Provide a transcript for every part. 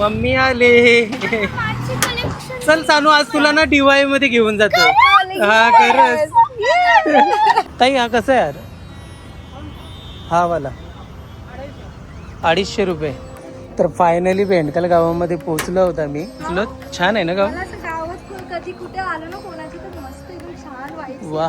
Mummy आले. चल सानू आज तुला ना डीवायमध्ये घेऊन जातो. हा खरंच. ताई हा कसा यार हा वाला. अडीचशे रुपये. तर फायनली बेंडकाल गावामध्ये पोहोचलो होता मी पोहोचलो छान आहे ना गाव? कधी कुठे आलं ना कोणाची तर मस्त एकदम छान वा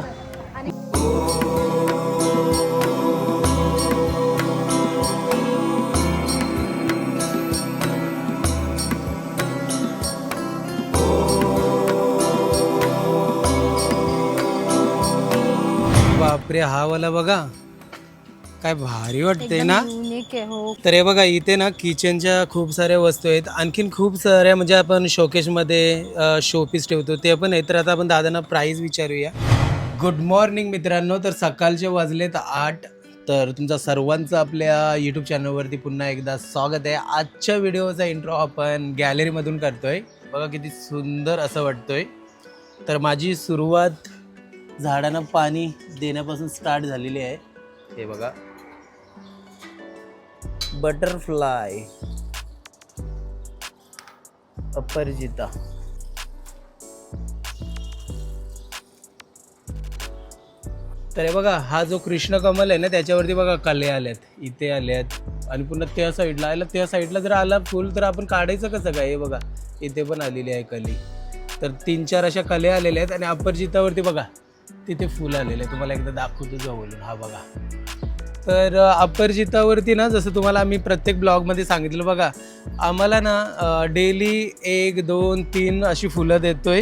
बापरे हा वाला बघा. काय भारी वाटते ना? युनिक आहे हो. तर हे बघा इथे ना किचनच्या खूप साऱ्या वस्तू आहेत. आणखीन खूप साऱ्या म्हणजे आपण शोकेशमध्ये शोपीस ठेवतो. ते पण आहे तर आता आपण दादांना प्राईस विचारूया. गुड मॉर्निंग मित्रांनो. तर सकाळचे वाजलेत आठ. तर तुमचा सर्वांचं आपल्या यूट्यूब चॅनलवरती पुन्हा एकदा स्वागत आहे. आजच्या व्हिडिओचा इंट्रो आपण गॅलरीमधून करतोय. बघा किती सुंदर असं वाटतोय. तर माझी सुरुवात झाडांना पाणी देण्यापासून स्टार्ट झालेली आहे. हे बघा. बटरफ्लाय. अपरिजिता. तर हे बघा हा जो कृष्ण कमल आहे ना त्याच्यावरती बघा कले आल्यात इथे आल्यात आणि पुन्हा त्या साईडला आला त्या साईडला जर आला फुल तर आपण काढायचं कसं काय? हे बघा इथे पण आलेली आहे कली. तर तीन चार अशा कले आलेल्या आहेत आणि अपरजितावरती बघा तिथे फुल आलेलं. आहे तुम्हाला एकदा दाखवतो जवळून. हा बघा. तर अपरजितावरती ना जसं तुम्हाला आम्ही प्रत्येक ब्लॉगमध्ये सांगितलं बघा आम्हाला ना डेली एक दोन तीन अशी फुलं देतोय.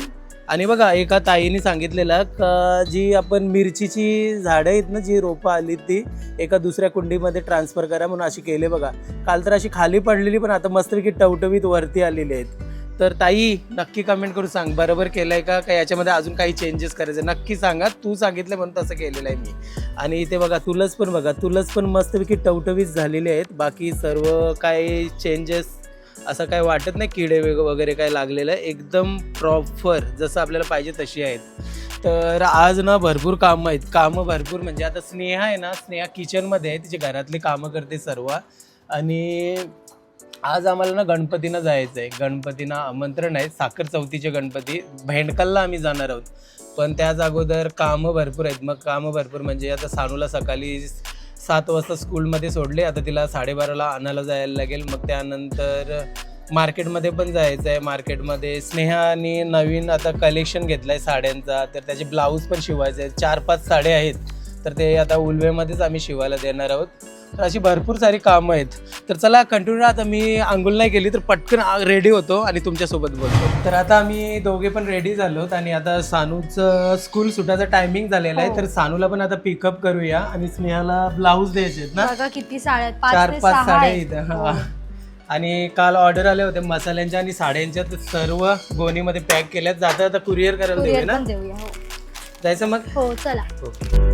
आणि बघा एका ताईने सांगितलेलं का जी आपण मिरचीची झाडं आहेत ना जी रोपं आली ती एका दुसऱ्या कुंडीमध्ये ट्रान्सफर करा म्हणून अशी केले बघा. काल तर अशी खाली पडलेली पण आता मस्तपैकी टवटवीत वरती आलेली आहेत. तर ताई नक्की कमेंट करून सांग. बरोबर केलंय का? का याच्यामध्ये अजून काही चेंजेस करायचे? नक्की सांगा. तू सांगितलं म्हणून तसं केलेलं आहे मी. आणि इथे बघा तुलस पण बघा. तुलस पण मस्तपैकी टवटवीत झालेली आहेत. बाकी सर्व काही चेंजेस असं काय वाटत नाही. किडे वेग वगैरे काय लागलेलं. आहे एकदम प्रॉपर जसं आपल्याला पाहिजे तशी आहेत. तर आज ना भरपूर कामं आहेत. कामं भरपूर म्हणजे आता स्नेहा आहे ना स्नेहा किचनमध्ये आहे. तिचे घरातली कामं करते सर्व. आणि आज आम्हाला ना गणपतीनं जायचं आहे गणपतींना आमंत्रण आहे. साखर चौथीचे गणपती. भेंडकलला आम्ही जाणार आहोत. पण त्याच अगोदर कामं भरपूर आहेत. मग कामं भरपूर म्हणजे आता सानूला सकाळी सात वाजता स्कूलमध्ये सोडले. आता तिला साडेबाराला आणायला जायला लागेल. मग त्यानंतर मार्केटमध्ये पण जायचं आहे मार्केटमध्ये स्नेहाने नवीन आता कलेक्शन घेतलं आहे साड्यांचा. तर त्याचे ब्लाऊज पण शिवायचे आहेत चार पाच साड्या आहेत. तर ते आता उलवेमध्येच आम्ही शिवायला देणार आहोत. तर अशी भरपूर सारी कामं आहेत. तर चला कंटिन्यू आता मी आंघोळ नाही केली तर पटकन रेडी होतो आणि तुमच्यासोबत बोलतो. तर आता आम्ही दोघे पण रेडी झालोत आणि आता सानूचं स्कूल सुटायचा टायमिंग झालेला आहे. हो. तर सानूला पण आता पिकअप करूया आणि स्नेहाला ब्लाऊज द्यायचे आहेत ना? बघा किती साड्या. पाच चार पाच साड्या आहेत. इथं हो. हा. आणि काल ऑर्डर आले होते मसाल्यांच्या आणि साड्यांच्या. तर सर्व गोणीमध्ये पॅक केल्यात. जाता आता कुरिअर करायला देऊया ना? देऊया हो. जायचं मग? हो चला. तर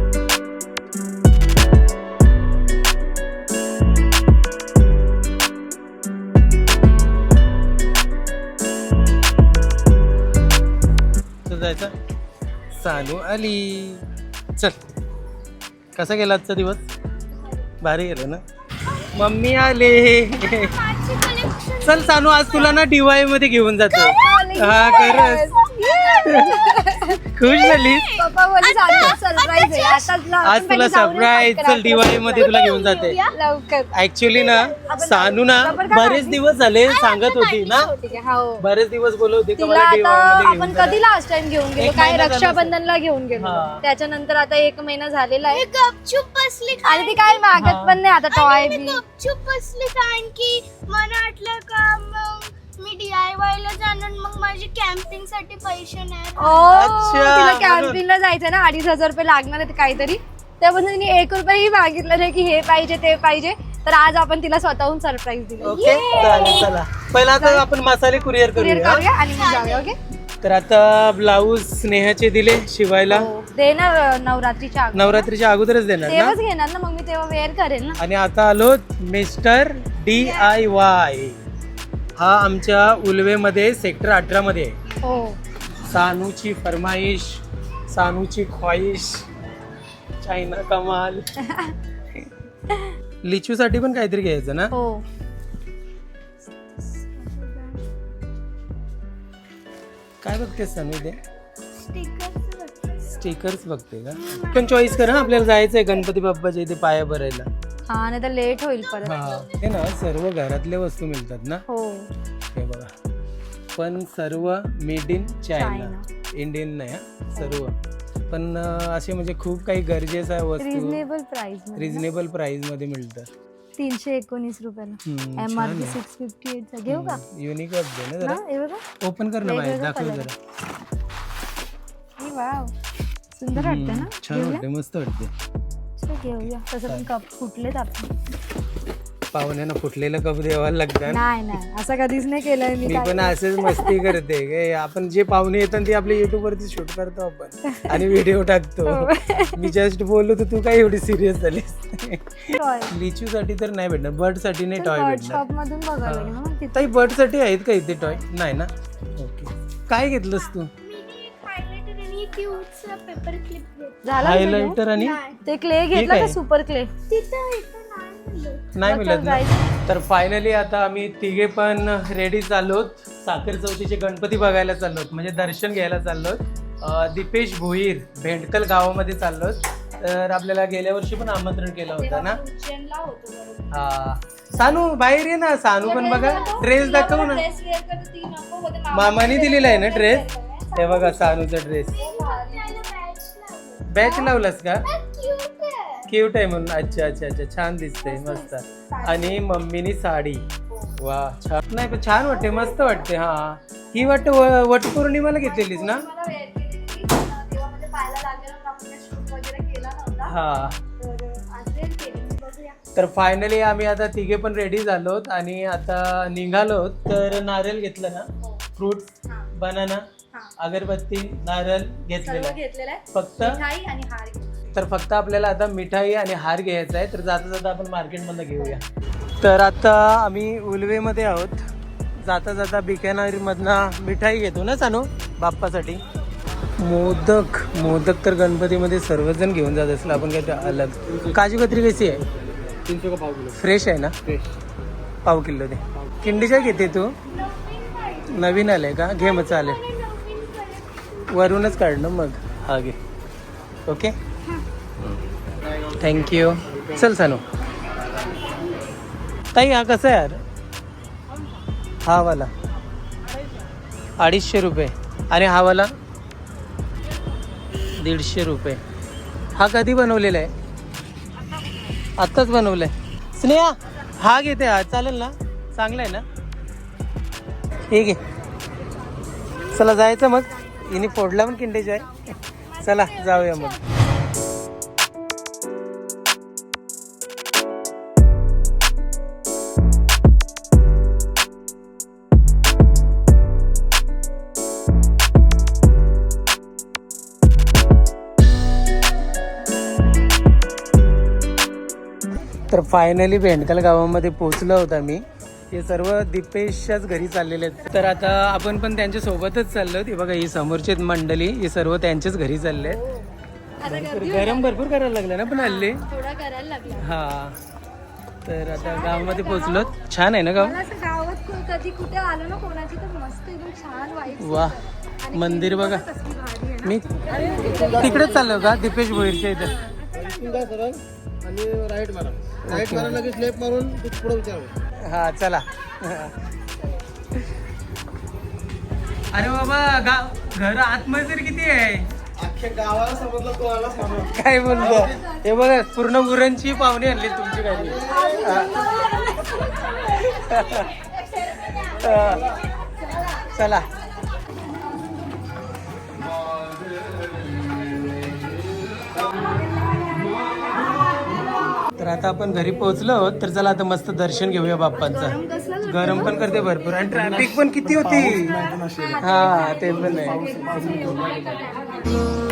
सानू आली चल. कसा गेला आजचा दिवस? भारी गेला ना? मम्मी आले. चल सानू आज तुला ना डीवायमध्ये घेऊन जातो. हा खरंच. खुश झाली पप्पा बोलले सरप्राईज आहे. आताच ला- आज आपण तुला पहिले जाऊन सरप्राईज चल दिवाळी मध्ये तुला घेऊन जाते. लवकर. ऍक्च्युली ना सानू ना बरेच दिवस झाले सांगत होती ना. ठीक आहे हो. बरेच दिवस बोलवते का तिला मला आता DY मध्ये आपण घेऊन कधी लास्ट टाइम घेऊन गेलो? एक काय महिना झाला रक्षाबंधनला घेऊन गेलो. हा. त्याच्यानंतर आता एक महिना झालेला आहे. गपचूप बसली आणि ती काय मागत पण नाही आता टॉय बी. गपचूप बसली कारण की मला वाटलं का मग मी डीआयवाय ला जाणार मग माझे कॅम्पिंगसाठी पैसे नाही. ओ, अच्छा, तिला म्हणून. कॅम्पिंगला जायचं ना अडीच हजार रुपये लागणार आहेत काहीतरी. त्यापासून तिने एक रुपयेही मागितलं नाही की हे पाहिजे ते पाहिजे. तर आज आपण तिला स्वतःहून सरप्राईज दिलं. ओके चालेल चला. पहिला आता आपण मसाले कुरिअर क्लिअर करूया. करूया आणि मग जाऊया ओके? तर आता ब्लाऊज स्नेहाचे दिले शिवायला. हो. देणार अं, नवरात्रीच्या अगोदर. नवरात्रीच्या अगोदरच देणार ना? तेव्हाच घेणार ना मग मी तेव्हा वेअर करेल ना. आणि आता आलो मिस्टर डी आय वाय हा आमच्या उलवेमध्ये सेक्टर अठरामध्ये आहे. हो. सानूची फरमाईश सानूची ख्वाहिश चायना कमाल. लिचूसाठी पण काहीतरी घ्यायचं ना? हो. काय बघते सानू दे स्टिकर्स बघते. का? पण चॉईस कर ना आपल्याला जायचंय गणपती बाप्पाच्या इथे पाया भरायला हा नाही तर लेट होईल परत. हा हे ना सर्व घरातल्या वस्तू मिळतात ना? हो. हे बघा. पण सर्व मेड इन चायना इंडियन नाही हा. सर्व. पण अं, असे म्हणजे खूप काही गरजेच्या वस्तू रिझनेबल प्राइस रिझनेबल प्राइसमध्ये मिळतात. तीनशे एकोणीस रुपयाला. हम्म, एम आर छान पी आहे. सिक्स फिफ्टी एट घेऊ का? युनिक वाटते ना जरा. ना हे बघा. ओपन कर ना बाहेर वेगवेगळं दाखव color. जरा. हे वाव. सुंदर वाटतं ना? छान घेऊया. वाटते मस्त वाटते घेऊया. तसं पण कप फुटलेत आपण. पाहुण्यांना फुटलेलं कप द्यावं लागतं नाही नाही. असं कधीच नाही केलंय मी मी काय पण असंच मस्ती करते. काय आपण जे पाहुणे येतात ते आपल्या युट्यूब वरती शूट करतो आपण. आणि व्हिडिओ टाकतो. हो. मी जस्ट बोललो तर तू काय एवढी सिरियस झालीस? लिचू साठी तर नाही भेटणार. बर्डसाठी नाही टॉय भेटणार. शॉप मधून बघायला लागेल ना मग तिथे ताई बर्डसाठी आहेत का इथे टॉय नाही ना? ओके काय घेतलंस तू? मी हायलायटर आणि क्यूटचा पेपर क्लिप हायलाइटर आणि ते क्ले घेतला? का सुपर क्ले? नाही मिळत. नाही मग मिळत तर ना. जायचं. तर फायनली आता आम्ही तिघे पण रेडी चाललोत. साखर चौथीचे गणपती बघायला चाललोत. म्हणजे दर्शन घ्यायला चाललोत. अं, दीपेश भोईर भेंडकल गावामध्ये चाललोत. तर आपल्याला गेल्या वर्षी पण आमंत्रण केलं होतं ना. हा. सानू बाहेर ये ना. सानू पण बघा. ड्रेस दाखव ना. मामाने दिलेला आहे ना ड्रेस हे बघा सानूचा ड्रेस. बॅच लावलास का. क्यूट आहे. म्हणून. अच्छा अच्छा अच्छा. छान दिसतंय मस्त. आणि मम्मीनी साडी. वा छान. नाही पण छान वाटते मस्त वाटते हा. ही वाटत वटपौर्णिमाला घेतलेलीस ना? म्हणजे. हा. तर फायनली आम्ही आता तिघे पण रेडी झालोत आणि आता निघालो तर नारळ घेतलं ना? फ्रुट्स हा, बनाना हा. अगरबत्ती नारळ घेतलेलं आहे. घेतलेलं आहे. फक्त? मिठाई आणि हार. तर फक्त आपल्याला आता मिठाई आणि हार घ्यायचा आहे. तर जाता जाता आपण मार्केटमधनं घेऊया. तर आता आम्ही उलवेमध्ये आहोत. जाता जाता बिकानेरमधनं मिठाई घेतो ना सानू? बाप्पासाठी. मोदक. मोदक तर गणपतीमध्ये सर्वजण घेऊन जात असेल. आपण काय अलग. काजू कतरी कशी आहे? तीनशे का पाव किलो? फ्रेश आहे ना? पाव किलो ते किंडीच्या घेते तू? नवीन आलंय का? घे मग चालेल. वरूनच काढणं मग. हा घे ओके थँक्यू चल सानू. ताई हा कसा आहे यार? हा वाला. अडीचशे रुपये. आणि हा वाला? दीडशे रुपये. हा कधी बनवलेला आहे? आत्ताच बनवलंय. स्नेहा हा घेते हा चालेल ना? चांगला आहे ना? ठीक आहे चला जायचं मग. हिने फोडला पण किंडेज आहे चला जाऊया मग. तर फायनली भेंडकल गावामध्ये पोहोचलो होता मी हे सर्व दीपेशच्याच घरी चाललेले आहेत. तर आता आपण पण त्यांच्या सोबतच चाललो ते बघा ही समोरची मंडळी हे सर्व त्यांच्याच घरी चालले आहेत. गरम भरपूर करायला लागलं ना पण हल्ली. हा. तर आता गावामध्ये पोहोचलो छान आहे ना गाव? गावात कधी कुठे आलो ना कोणाची तर मस्त एकदम छान वा मंदिर बघा. मी तिकडेच चाललो का दीपेश भोईरच्या इथे. इथून जा सरळ आणि राईट मारा. राईट मारा लगेच लेफ्ट मारून पुढे विचार हा चला. अरे बाबा गाव घर आतमध्ये तरी किती आहे? अख्ख्या गावाला समजलं कोणाला समजलं काय बोलतो? हे बघा पूर्ण गुरांची पाहुणे आणली तुमची काही चला. तर आता आपण घरी पोहोचलो तर चला आता मस्त दर्शन घेऊया बाप्पांचं. गरम पण करते भरपूर. आणि ट्रॅफिक पण किती होती? हा ते पण आहे.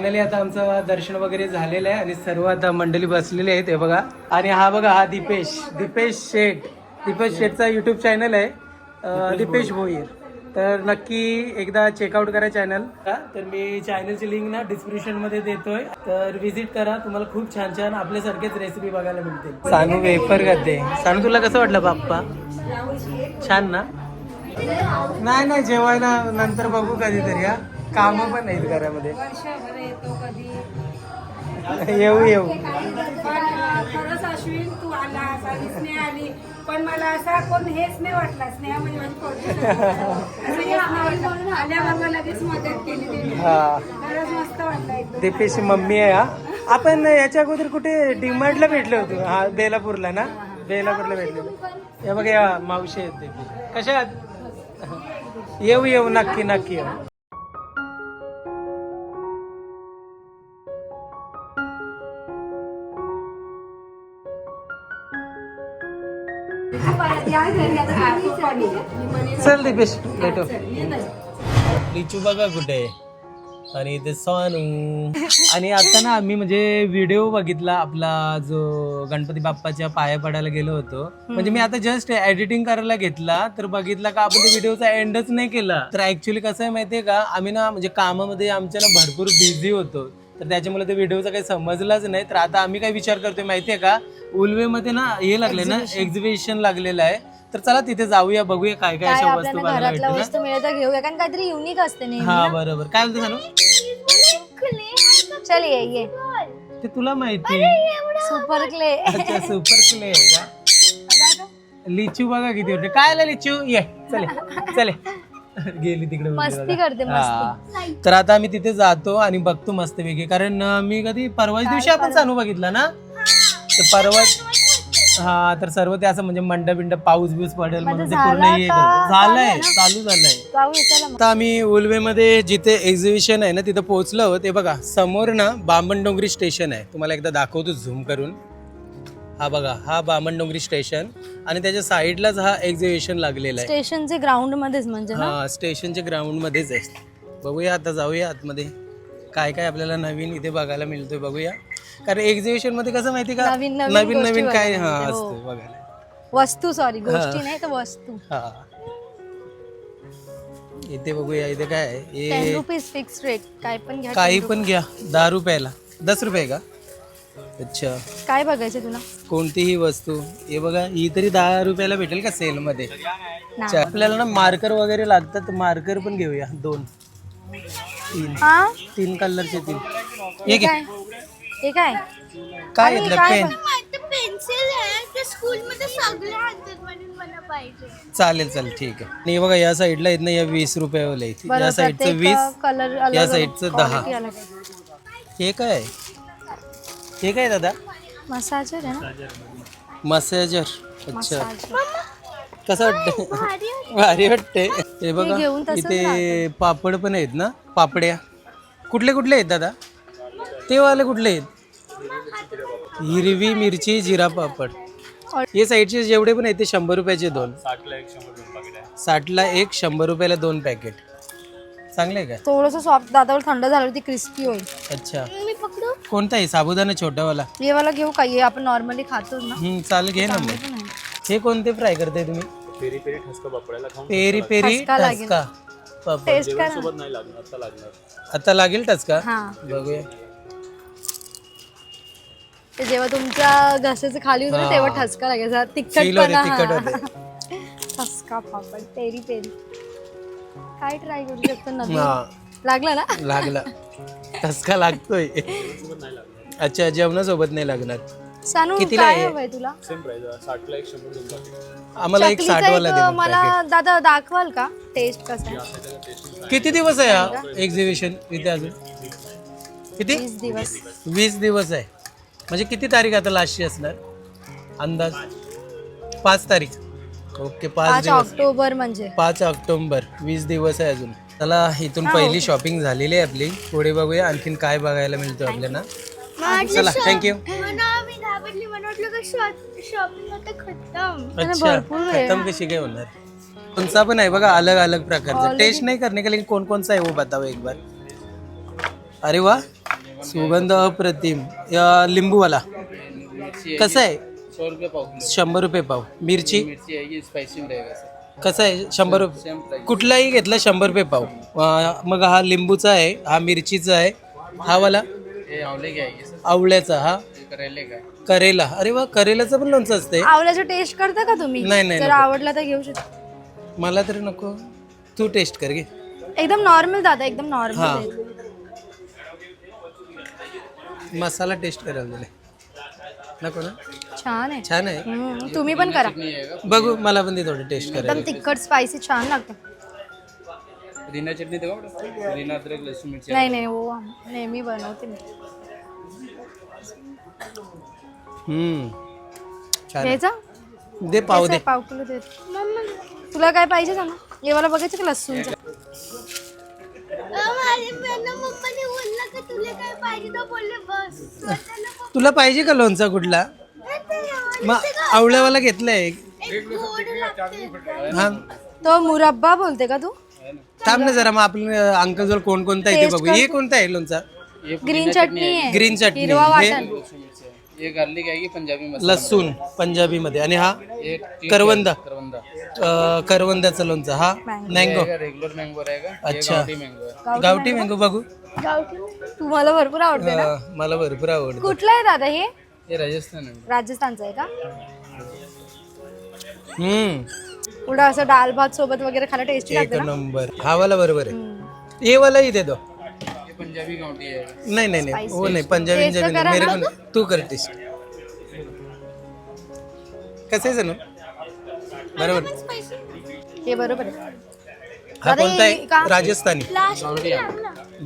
फायनली आता आमचं दर्शन वगैरे झालेलं आहे आणि सर्व आता मंडळी बसलेली आहेत. हे बघा. आणि हा बघा हा दीपेश. दीपेश शेठ. दीपेश शेठचा युट्यूब चॅनल आहे. दीपेश भोईर. तर नक्की एकदा चेकआउट करा चॅनल तर मी चॅनलची लिंक ना डिस्क्रिप्शनमध्ये देतोय. तर विजिट करा. तुम्हाला खूप छान छान आपल्यासारखेच रेसिपी बघायला मिळतील. सानू वेफर करते सानू तुला कसं वाटलं बाप्पा? छान ना? नाही नाही जेवायला नंतर बघू कधीतरी हा. काम पण नाहीत घरामध्ये. येऊ येऊ. खरंच अश्विन तू आणि स्नेहा आली पण मला असा कोण हेच नाही वाटला. स्नेहा म्हणजे माझी पोरगी. असं हेच नाही वाटलं. आल्यावर मला लगेच मदत केली त्यांनी. हा. खरंच मस्त वाटलं एकदम. दीपेशची मम्मी आहे हा. आपण याच्या अगोदर कुठे डिमांडला भेटले होतो हा बेलापूरला ना? बेलापूरला भेटले. होते हे बघा या मावशी आहेत दीपेश कशा येऊ येऊ नक्की नक्की येऊ. चल दीपेश भेटू. लिचू बघा कुठे. आणि ते सोनू. आणि आता ना आम्ही म्हणजे व्हिडिओ बघितला आपला जो गणपती बाप्पाच्या पाया पडायला गेलो होतो. म्हणजे मी आता जस्ट एडिटिंग करायला घेतला तर बघितला का आपण व्हिडिओचा एंडच नाही केला. तर ऍक्च्युली कसं आहे माहितीये का आम्ही ना म्हणजे कामामध्ये आमच्या ना भरपूर बिझी होतो. तर त्याच्यामुळे ते व्हिडिओचा काही समजलाच नाही. तर आता आम्ही काय विचार करतोय माहितीये का? उल्वेमध्ये ना हे लागले ना एक्झिबिशन लागलेलं आहे. तर चला तिथे जाऊया बघूया काय काय काय अशा वस्तू आपल्याला बघायला घरातल्या भेटतील वस्तू मिळेल तर घेऊया. कारण काहीतरी युनिक असते हा ना. बरोबर. काय बोलतो सांगू चल ये ये. ते तुला माहिती सुपर क्ले अच्छा सुपर क्ले आहे का? लिचू बघा किती होते काय आलं लिचू? ये चले चले. गेली तिकडे मस्ती. करते हा. मस्ती तर आता आम्ही तिथे जातो आणि बघतो मस्त पैकी कारण अं, मी कधी परवाच दिवशी आपण चालू बघितला ना तर परवा हा तर सर्व ते असं म्हणजे मंड बिंड पाऊस बिऊस पडेल म्हणून ते पूर्ण हे? करतो. झालंय चालू झालंय जाऊया चला मग. आता आम्ही उलवेमध्ये जिथे एक्झिबिशन आहे ना तिथं पोहोचलो ते बघा समोर ना बामणडोंगरी स्टेशन आहे तुम्हाला एकदा दाखवतो झूम करून हा बघा हा बामणडोंगरी स्टेशन आणि त्याच्या साईडलाच हा एक्झिबिशन लागलेला आहे. स्टेशनचे ग्राउंड मध्येच म्हणजे ना? हा स्टेशनच्या ग्राउंड मध्येच आहे. बघूया आता जाऊया आतमध्ये. काय काय आपल्याला नवीन इथे बघायला मिळतोय बघूया. कारण एक्झिबिशनमध्ये कसं माहिती का? नवीन- नवीन नवीन गोष्टी नवीन काय बघायला हा मिळते, हो. असतं बघायला. वस्तू सॉरी गोष्टी नाही तर वस्तू? हा. इथे बघूया इथे काय आहे? टेन हे रुपीज फिक्स रेट काय पण घ्या काही 10 पण घ्या. दहा रुपयाला. दस रुपये का? अच्छा. काय बघायचं तुला? कोणतीही वस्तू. हे बघा ही तरी दहा रुपयाला भेटेल का सेल मध्ये ना. अच्छा, आपल्याला ना मार्कर वगैरे लागतात मार्कर पण घेऊया दोन. तीन. हा? तीन कलरचे तीन हे घे काय? हे काय? काय आणि घेतलं? काय पेन. माझं पेन्सिल आहे ते स्कूलमध्ये सगळे आणतात म्हणून मला पाहिजे. चालेल चालेल ठीक आहे. आणि हे बघा या साईडला आहेत ना या वीस रुपयावाले आहेत. या साईडचं वीस कलर या साईडचं दहा. आहे हे काय? हे काय दादा? मसाजर आहे ना? मसाजर. अच्छा. कसं वाटतं भारी वाटते हे बघा घेऊन तसंच इथे पापड पण आहेत ना? पापड्या. कुठले कुठले आहेत दादा? ते वाले कुठले आहेत? हिरवी मिरची जिरा पापड. हे साईडचे जेवढे पण आहेत ते शंभर रुपयाचे दोन. साठला एक शंभर रुपयाला दोन पॅकेट चांगले आहे का? थोडस सॉफ्ट दादावर थंड झालं ती क्रिस्पी होईल. अच्छा. कोणता आहे? साबुदाणा छोटावाला हे वाला घेऊ का? हे आपण नॉर्मली खातो ना. हम्म चालेल घे ना मग. पण आहे. हे कोणते फ्राय करताय तुम्ही? पेरी पेरी ठसका लागेल. ठसका. पापड टेस्ट करा आता लागेल टचका हा. बघूया. ते जेव्हा तुमच्या घशाचं खाली होतं ना तेव्हा ठसका तिखटपणा तिखट हा. होते. ठसका पापड पेरी पेरी. काय ट्राय करू शकतो नवीन? हा. लागला ना? लागला. ठसका लागतोय. अच्छा जेवणासोबत नाही लागणार. सानू कितीला काय आहे? हवंय तुला? आम्हाला एक साठ चकलीचा वाला एक, दे मग मला दादा दाखवाल का? टेस्ट कसा आहे? packet. किती दिवस आहे हा एक्झिबिशन इथे अजून? किती? वीस दिवस. वीस दिवस आहे. म्हणजे किती तारीख आता लास्टची असणार? अंदाज? पाच तारीख. ओके पाच पाच दिवस. ऑक्टोबर म्हणजे. पाच ऑक्टोबर. वीस दिवस आहे अजून. चला इथून पहिली शॉपिंग झालेली आहे आपली. पुढे बघूया आणखीन काय बघायला मिळतं आपल्याला. चला थँक्यू अच्छा खतम कशी काय होणार? कोणचा पण आहे बघा अलग अलग प्रकारचा. टेस्ट नाही करने का लेकिन कौन कौन सा है वो बताओ एक बार अरे वाह सुगंध अप्रतिम. या लिंबूवाला. कसं आहे? शंभर रुपये पाव. मिरची? मिर्ची कसं आहे? शंभर रुपये कुठलाही घेतला शंभर रुपये पाव. अं, मग हा लिंबूचा आहे हा मिरचीचा आहे हा वाला? आंवले सर? आवळ्याचा हा? करेले का? है करेला. अरे वा करेलाचं पण लोणचं असते आवल्याचं टेस्ट करता का तुम्ही? नाही, नाही, जर नको. आवडला तर घेऊ शकता. मला तरी नको. तू टेस्ट कर घे. एकदम नॉर्मल दादा एकदम हा. नॉर्मल मसाला टेस्ट करायला दिले नको ना? छान आहे. छान आहे? हम्म, तुम्ही पण करा. बघू मला पण ते थोडं टेस्ट एकदम करायला तिखट स्पायसी छान लागतं. पुदीना अदरक लहसुन मिर्ची नाही नाही हो नेहमी बनवते. मी हम्म. छान आहे. घ्यायचा? दे पाव दे. पाव किलो दे. तुला काय पाहिजे सांग? हे मला बघायचं का लसूणचं? मम्माने बोललं की तुला काय पाहिजे तर बोलले बस. तुला पाहिजे का लोणचा कुठला? मग आवळ्यावाला घेतलाय. एक गोड लागते हा? तो मुरब्बा बोलते का तू? थांब ना जरा मग आपलं अंकल जवळ कोण कोणता आहे ते बघू. हे कोणता आहे लोणचा? ये ग्रीन चटणी आहे. ग्रीन चटणी. हिरवा हे वाटण. लहसुन मिर्ची ये गार्लिक आएगी पंजाबी मसाला? लसूण पंजाबी मध्ये आणि हा? ये टी- करवंदा. करवंदा. अं, करवंदाचा लोणचा. हा? मँगो रेगुलर मैंगो रहेगा. ये अच्छा. गावठी मैंगो है गावठी मँगो बघू. तुम्हाला भरपूर आवडते ना? हा, मला भरपूर आवडतं. कुठलं आहे दादा हे? ये राजस्थान है राजस्थानचं आहे का? हम्म. पुढं असं डाल भात सोबत वगैरे खायला टेस्टी एक लागते ना? नंबर. हा वाला बरोबर आहे. ये वाला ही दे. दो ये पंजाबी गावठी है नाही नाही नाही. हो नाही पंजाबी Taste पंजाबी करा नाही मेरे ना. को नाही. तू कर टेस्ट कसं आहे जणू बरोबर. हे बरोबर आहे. हा दादा, कोणता हे का? आहे राजस्थानी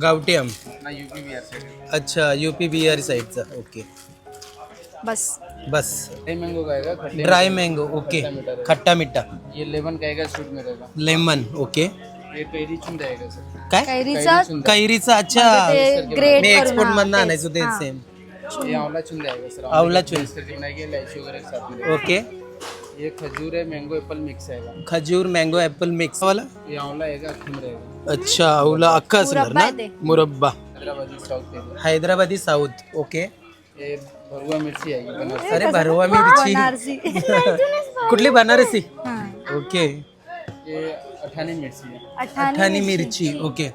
गावठी आम. अच्छा युपी बिहार साईडचा ओके बस. बस. ड्राई मैंगो का? आएगा खट्टे ड्राय मँगो ओके खट्टा मिठा. ये लेमन का आएगा स्वीट लेमन ओके ये कैरी चुन रहेगा सर काय? कैरीचा कैरीचा अच्छा. ते ग्रेट मी करून एक्सपोर्ट हा, मधनं तेच. आणायचो ते हा. सेम ये आंवला चुन रहेगा सर आंवला चुन. मिक्स करके बनाएगी इलायची वगैरह के साथ में ओके ये खजूर है मैंगो एप्पल मिक्स आएगा। खजूर मँगो ऍपल मिक्स वाला? ये आंवला आएगा अखीम रहेगा। अच्छा आवला अख्खा असणार मुरब्बा ना? आहे ते. मुरब्बा। Hyderabadi south Hyderabadi south okay. ये भरुआ मिर्ची आएगी बनारसी। अरे भरवा मिरची। बनारसी। कुठली बनारसी? हा. ओके। ये अठानी मिर्ची है। अठ्ठाणी ठाणी मिरची। ओके।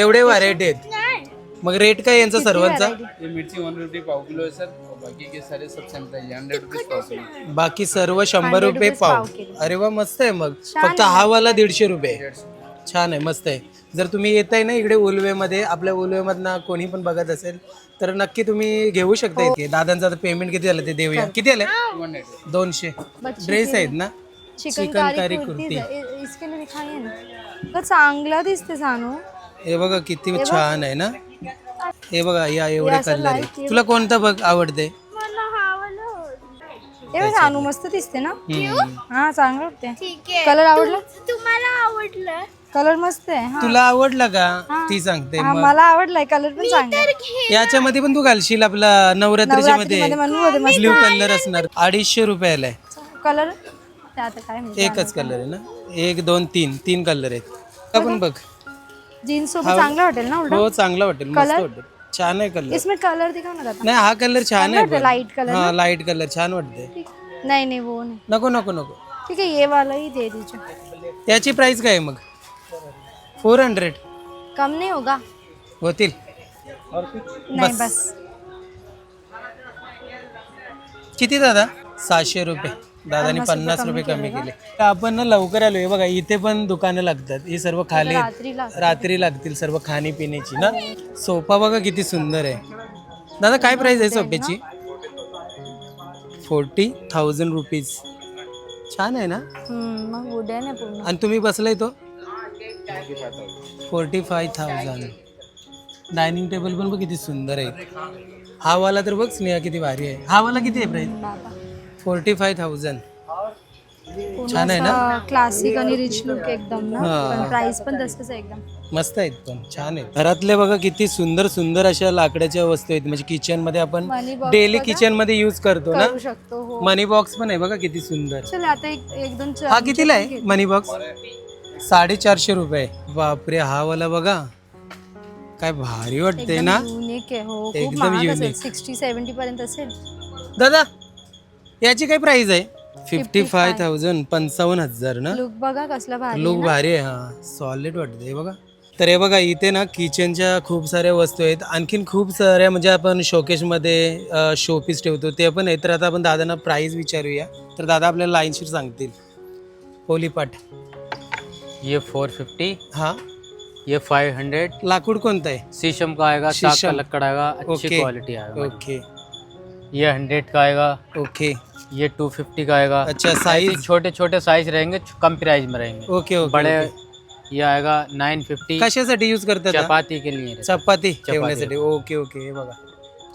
एवढे व्हरायटी आहेत। मग रेट काय यांचा सर्वांचा? ये मिर्ची वन फिफ्टी पाव किलो है सर। बाकी के सारे सब हंड्रेड रुपीज बाकी सर्व शंभर 100 रुपये पाव. पाव किलो. अरे वा मस्त आहे मग. फक्त हा वाला दीडशे रुपये. छान आहे मस्त आहे. जर तुम्ही येत आहे ना इकडे उलवेमध्ये आपल्या उलवेमधनं कोणी पण बघत असेल तर नक्की तुम्ही घेऊ शकता इथे. दादांचं पेमेंट किती झालं ते देऊया. किती आलं दोनशे. बच्चे ड्रेस आहेत ना? चिकन चिकनकारी कारी कुर्ती. कुर्ती. है। इ- इसके लिए दिखाई है ना. तो चांगला दिसते सानू. हे बघा किती छान आहे ना? हे बघा या एवढे असं कलर आहे तुला कोणता बघ आवडते? हा बघ सानू मस्त दिसते ना? हा चांगलं वाटते ठीक आहे. कलर आवडला? तुम- तुम्हाला आवडलं? कलर मस्त आहे हा. तुला आवडला का? ती सांगते हा मग. मला आवडलाय कलर पण चांगला याच्यामध्ये पण तू घालशील आपला नवरात्रीच्या मध्ये मध्ये? म्हणून होते मस्त ब्ल्यू कलर असणार. अडीचशे रुपयाला आहे. कलर आता काय माहिती. एकच कलर आहे ना? एक दोन तीन. तीन कलर आहेत. आपण बघ. जीन्स सोबत चांगलं वाटेल ना उलट? हो चांगला वाटेल मस्त वाटेल. छान आहे कलर इसमें कलर दिखाओ ना दादा. नाही हा कलर छान आहे पण. लाइट कलर हा लाइट कलर छान वाटते ठीक. नहीं नहीं वो नहीं. नको नको नको. ठीक है ये वाला ही दे दीजिए याची प्राइस काय आहे मग? फोर हंड्रेड कम नहीं होगा? होतील. नहीं बस. किती दादा? सहाशे रुपये. दादानी पन्नास रुपये कमी केले. आपण ना लवकर आलो हे बघा इथे पण दुकानं लागतात. ही सर्व खाली रात्री लागतील सर्व खाणी पिण्याची ना. सोफा बघा किती सुंदर आहे. दादा काय प्राइस आहे सोफ्याची फोर्टी थाउजंड रुपीज छान आहे ना? हम्म मग उद्या नाही पूर्ण. आणि तुम्ही बसलाय तो? Forty five thousand dining table पण बघ किती सुंदर आहे. हा वाला तर बघ स्नेहा किती भारी आहे. हा वाला किती आहे प्राइस फोर्टी फाय थाउजंड. छान आहे ना? क्लासिक आणि रिच लुक एकदम ना? हा. पण प्राइस पण तसंच आहे एकदम. मस्त आहेत पण छान आहेत. घरातले बघा किती सुंदर सुंदर अशा लाकडाच्या वस्तू आहेत. म्हणजे किचनमध्ये आपण Money box डेली किचनमध्ये युज करतो ना? करू शकतो हो. मनी बॉक्स पण आहे बघा किती सुंदर. चल आता एक एक दोन हा कितीला आहे? मनी बॉक्स साडेचारशे रुपये. बापरे हा वाला बघा. काय भारी वाटते ना? युनिक आहे हो. खूप एकदम महाग असेल unique. सिक्स्टी सेव्हन्टी पर्यंत असेल. दादा याची काय प्राइस आहे? फिफ्टी 55. फाय थाउजंड पंचावन्न हजार ना? लुक बघा कसला भारी लुक आहे. भारी आहे हा. सॉलिड वाटते हे बघा. तर हे बघा इथे ना किचनच्या खूप साऱ्या वस्तू आहेत. आणखीन खूप साऱ्या म्हणजे आपण शोकेशमध्ये शोपीस ठेवतो. ते पण आहे तर आता आपण दादांना प्राईस विचारूया. तर दादा आपल्याला लाईनशीर सांगतील. होलीपाट ये फोर फिफ्टी हा. ये फाइव हंड्रेड लाकूड कोणतं आहे? शीशम का आएगा का शीशम। लक्कड़ आएगा अच्छी ओके। क्वालिटी आएगा. ओके. ये हंड्रेड का आएगा। ओके। ये टू फिफ्टी का आएगा। अच्छा साइज़ छोटे छोटे साइज़ रहेंगे कम प्राइस में रहेंगे। ओके ओके बड़े ये आएगा नाइन फिफ्टी कशासाठी यूज़ करतात हा? चपाती के लिए चपाती? ठेवण्यासाठी ओके ओके हे बघा।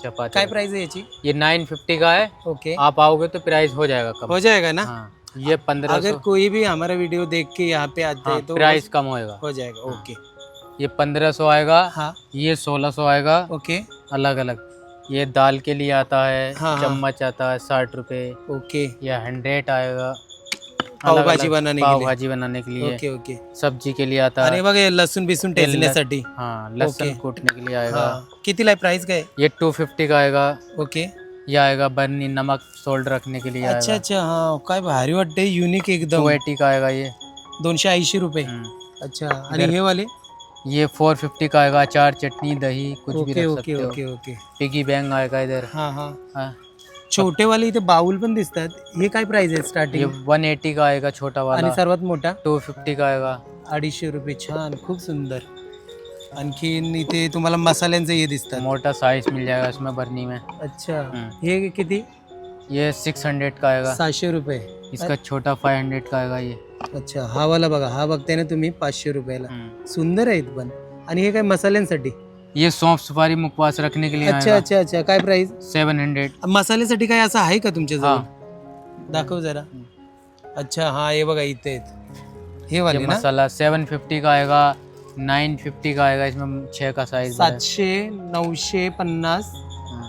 चपाती काय प्राइस आहे याची? ये नाइन फिफ्टी का है। ओके। आप आओगे तो प्राइस हो जाएगा कम। हो जाएगा ना? हाँ ये पंद्रह अगर कोई भी हमारा वीडियो देख के यहाँ पे आते हाँ हैं तो प्राइस कम होएगा। हो जाएगा ओके। ये पंद्रह सौ आएगा। हाँ। ये सोलह सौ आएगा। ओके। अलग अलग ये दाल के लिए आता है हाँ, हाँ। चम्मच आता है साठ रुपए। ओके। ये हंड्रेड आएगा। पाव भाजी बनाने के पाव भाजी बनाने के लिए। Okay okay. सब्ज़ी के लिए आता है। बघा लसूण बिसून तेल- टेचण्यासाठी हाँ लहसुन कूटने के लिए आएगा। हा। कितीला प्राइस काय ये टू फिफ्टी का आएगा। ओके। ये आएगा बर्नी नमक सोल्ड रखने के लिए अच्छा अच्छा हाँ काय भारी वाटते युनिक एकदम। टू का आएगा ये। दोनशे ऐंशी रुपये। हम्म। अच्छा आणि हे वाले? ये फोर फिफ्टी का आएगा अचार चटनी दही कुछ ओके, भी रख ओके सकते ओके, हो। Okay okay. पिगी बैंक आएगा इधर। हा हा। हाँ। छोटे वाले इथे बाउल पण दिसतात हे काय प्राइस आहे ये स्टार्टिंग वन एटी का आएगा छोटा आणि वाला सर्वात मोठा? टू फिफ्टी का आएगा। अडीचशे रुपये छान खूप सुंदर। आणखीन इथे तुम्हाला मसाल्यांचे हे दिसतात मोटा साइज़ मिल जाएगा इसमें बर्नी में। अच्छा हम्म। हे किती? ये सिक्स हंड्रेड का आएगा। सहाशे रुपये। इसका छोटा फाइव हंड्रेड का आएगा ये। अच्छा हा वाला बघा हा बघताय ना तुम्ही पाचशे रुपयाला। सुंदर आहेत पण. आणि हे काय मसाल्यांसाठी? ये सौंफ सुपारी मुखवास रखने के लिए अच्छा अच्छा अच्छा. काय प्राइस सेवन हंड्रेड मसाल्यासाठी काय असं आहे का तुमच्या जवळ दाखव जरा. अच्छा हा हे बघा इथे आहेत. हे वाले ना? मसाला सेवन फिफ्टी का आएगा नाइन फिफ्टी का आएगा इसमें छः का साइज सातशे नऊशे पन्नास.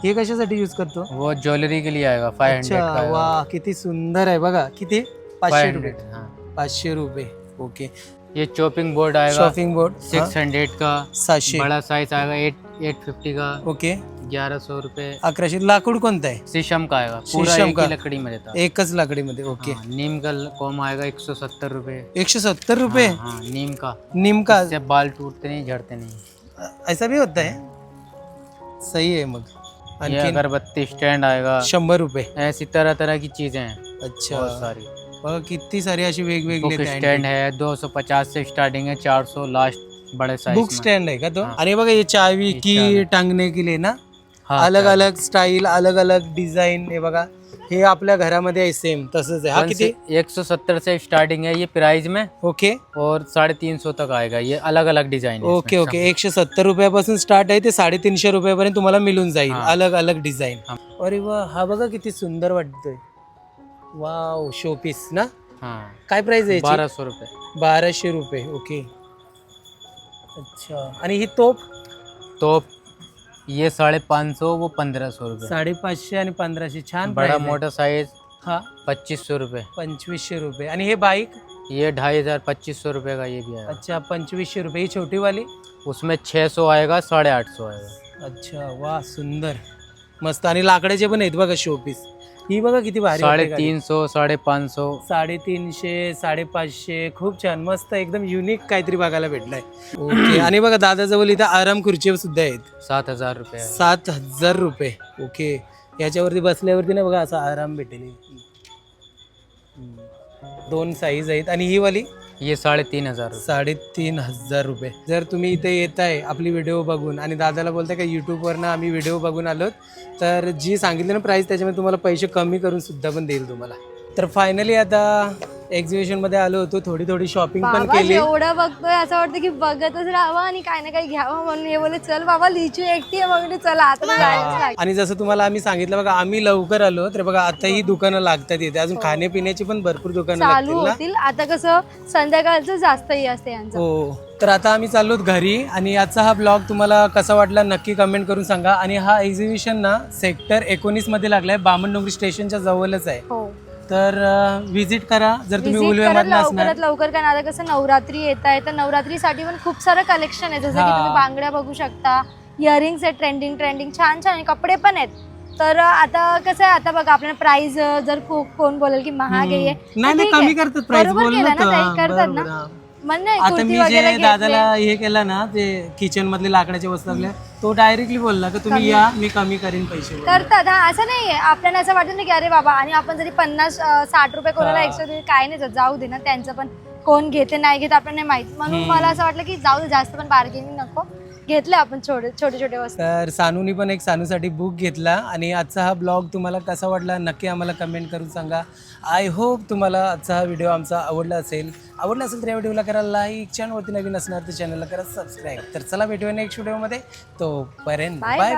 हे कशासाठी यूज करतो? वो ज्वेलरी के लिए आएगा फाइव हंड्रेड का अच्छा आएगा। वा किती सुंदर आहे बघा. किती? पाचशे रुपये. हंड्रेड हाँ। पाचशे रुपये. ओके ये चॉपिंग बोर्ड आएगा शॉपिंग बोर्ड सिक्स हंड्रेड का सातशे बड़ा साइज आएगा एट एट फिफ्टी का ओके ग्यारह सौ रुपये. अकराशे. लाकूड कोणतं आहे? शीशम का आएगा पूरा शीशम एक का? ही लकड़ी में रहता. है एकच लाकडीमध्ये ओके हाँ, नीम का कॉम आएगा एक सौ सत्तर रुपये. एकशे सत्तर रुपये? हाँ, हाँ नीम का. नीम का. इससे बाल टूटते नहीं झड़ते नहीं. ऐसा भी होता है? सही आहे मग. ये आणखी अगरबत्ती स्टैंड आएगा. शंभर रुपये. ऐसी तरह तरह की चीजें हैं. अच्छा. बहुत सारी. बघा किती सारी अशी वेगवेगळे बुक स्टैंड है दो सौ पचास से स्टार्टिंग है चार सौ लास्ट बड़े साइज बुक स्टैंड आहे का तो? हाँ. आणि बघा ये चावी की चावी. टांगने के लिए ना हाँ, अलग चावी. अलग स्टाईल अलग अलग डिझाईन हे बघा. हे आपल्या घरामध्ये आहे सेम तसंच आहे. हा किती? एक सौ सत्तर से स्टार्टिंग है ये प्राइस में. ओके. और साढ़े तीन सौ तक आएगा ये अलग अलग डिजाइन है ओके इसमें. ओके. एकशे सत्तर रुपयापासून स्टार्ट आहे ते साडेतीनशे रुपयापर्यंत तुम्हाला मिळून जाईल. हा. अलग अलग डिझाईन हा. अरे वा हा बघा किती सुंदर वाटतोय. वाव शोपीस ना? हाँ. काय प्राइस आहे याची? सौ रुपये. बाराशे रुपये ओके अच्छा. आणि ही तोप? तो ये साढ़े पाँच सौ वो पंद्रह सौ रुपये. साडेपाचशे आणि पंधराशे छान बड़ा price आहे. मोटा साइज हा. पच्चीस सौ रुपये. पंचवीसशे रुपये. आणि हे बाईक ये ढाई हजार पच्चीस सौ रुपये का ये भी आएगा अच्छा पंचवीसशे रुपये. ही छोटी वाली उसमें छः सौ आएगा साढ़े आठ सौ आएगा. अच्छा वा सुंदर. मस्त. आणि लाकडाचे पण आहेत बघा शोपीस ही बघा किती भारी वाटते गाडी. तीन सौ साढ़े पाँच सौ साडेतीनशे साडेपाचशे. खूप छान. मस्त एकदम युनिक काहीतरी बघायला भेटलंय. ओके आणि बघा दादाजवळ इथं आराम खुर्ची सुद्धा आहेत. सात हजार रुपये. सात हजार रुपये. ओके याच्यावरती बसल्यावरती ना बघा असा आराम भेटेल. दोन साईज आहेत. आणि ही वाली? ये साडेतीन हजार साडेतीन हजार रुपये. जर तुम्ही इथे येत आहे आपली व्हिडिओ बघून आणि दादाला बोलताय का यूट्यूबवरनं आम्ही व्हिडिओ बघून आलो तर जी सांगितली ना प्राईस त्याच्यामध्ये तुम्हाला पैसे कमी करून सुद्धा पण देईल तुम्हाला. तर फायनली आता एक्झिबिशनमध्ये आलो होतो थोडी थोडी शॉपिंग पण बाबा केली. एवढं बघतोय असं वाटतं की बघतच राहावं आणि काय ना काही घ्यावं म्हणून हे बोले चल बाबा लिचू एकटी आहे म्हणून चला आता जायलाच लागेल. आणि जसं तुम्हाला आम्ही सांगितलं बघा आम्ही लवकर आलो तर बघा आता ही दुकानं लागतात इथे. अजून खाण्यापिण्याची पण भरपूर दुकानं हो. चालू लागतील ना? होतील. आता कसं संध्याकाळचं जास्तही असते यांचं. हो. तर आता आम्ही चाललोत घरी आणि आजचा हा ब्लॉग तुम्हाला कसा वाटला नक्की कमेंट करून सांगा. आणि हा एक्झिबिशन ना सेक्टर एकोणीसमध्ये लागलाय बामणडोंगरी स्टेशनच्या जवळच आहे. हो. तर व्हिजिट करा. जर तुम्ही Visit उलवे करा मधला असणार. लवकरात लवकर कारण आता कसं नवरात्री येत आहे तर नवरात्रीसाठी पण खूप सारं कलेक्शन आहे. जसं की हा. तुम्ही बांगड्या बघू शकता इयरिंग्स आहेत ट्रेंडिंग ट्रेंडिंग छान छान आहे कपडे पण आहेत. तर आता कसं आहे आता बघा आपल्याला प्राइस जर को- कोण बोलेल की महाग आहे हम्म. नाही, तर नाही, ठीक आहे. कमी करतात price, बरोबर बोल केलं ना ना तू, ताई करतात बरोबर, ना नाही आता कुर्ती मी वगैरे जे घेतले. दादाला हे केलं ना ते किचन मधले लाकडाच्या वस्तू लागल्या तो डायरेक्टली बोलला की तुम्ही या मी कमी करीन पैसे बोलला. करतात हा असं नाहीये आपल्याला असं वाटत नाही की अरे बाबा आणि आपण जरी पन्नास अं, साठ रुपये कोणाला हा. एक्स्ट्रा दिले काय नाही जात, जाऊ दे ना त्यांचं पण कोण घेते नाही घेते आपल्याला नाही माहीत म्हणून मला असं वाटलं की जाऊ दे जास्त पण बार्गेनिंग नको घेतले आपण छोटे छोटे छोटे वस्तू. तर सानूनी पण एक सानूसाठी बुक घेतला. आणि आजचा हा ब्लॉग तुम्हाला कसा वाटला नक्की आम्हाला कमेंट करून सांगा. आय होप तुम्हाला आजचा हा व्हिडिओ आमचा आवडला असेल. आवडला असेल तर या व्हिडिओला करा लाईक चॅनलवरती नवीन असणार तर चॅनलला करा सबस्क्राईब तर चला भेटूया नेक्स्ट व्हिडिओमध्ये तोपर्यंत बाय. बाय